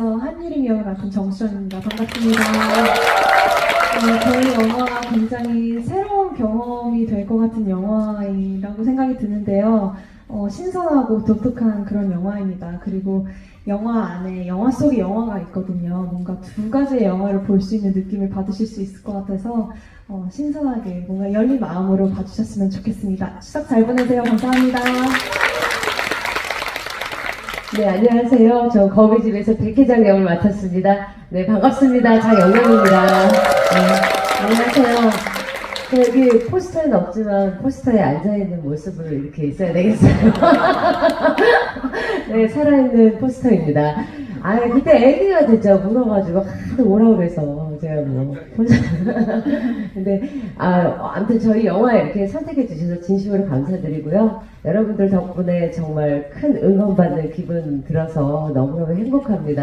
뮤지컬에서 한유림 역을 맡은 정수연입니다. 반갑습니다. 어, 저희 영화가 굉장히 새로운 경험이 될 것 같은 영화라고 생각이 드는데요. 어, 신선하고 독특한 그런 영화입니다. 그리고 영화 안에 영화 속에 영화가 있거든요. 뭔가 두 가지의 영화를 볼 수 있는 느낌을 받으실 수 있을 것 같아서 어, 신선하게 뭔가 열린 마음으로 봐주셨으면 좋겠습니다. 추석 잘 보내세요. 감사합니다. 네, 안녕하세요. 저 거미집에서 백회장 역을 맡았습니다. 네, 반갑습니다. 장영경입니다. 네, 안녕하세요. 저 여기 포스터는 없지만 포스터에 앉아있는 모습으로 이렇게 있어야 되겠어요. 네, 살아있는 포스터입니다. 아, 그때 애기가 됐죠. 물어가지고 하도 오라고 그래서 제가 뭐. 혼자. 근데, 아, 아무튼 저희 영화 이렇게 선택해 주셔서 진심으로 감사드리고요. 여러분들 덕분에 정말 큰 응원받는 기분 들어서 너무너무 행복합니다.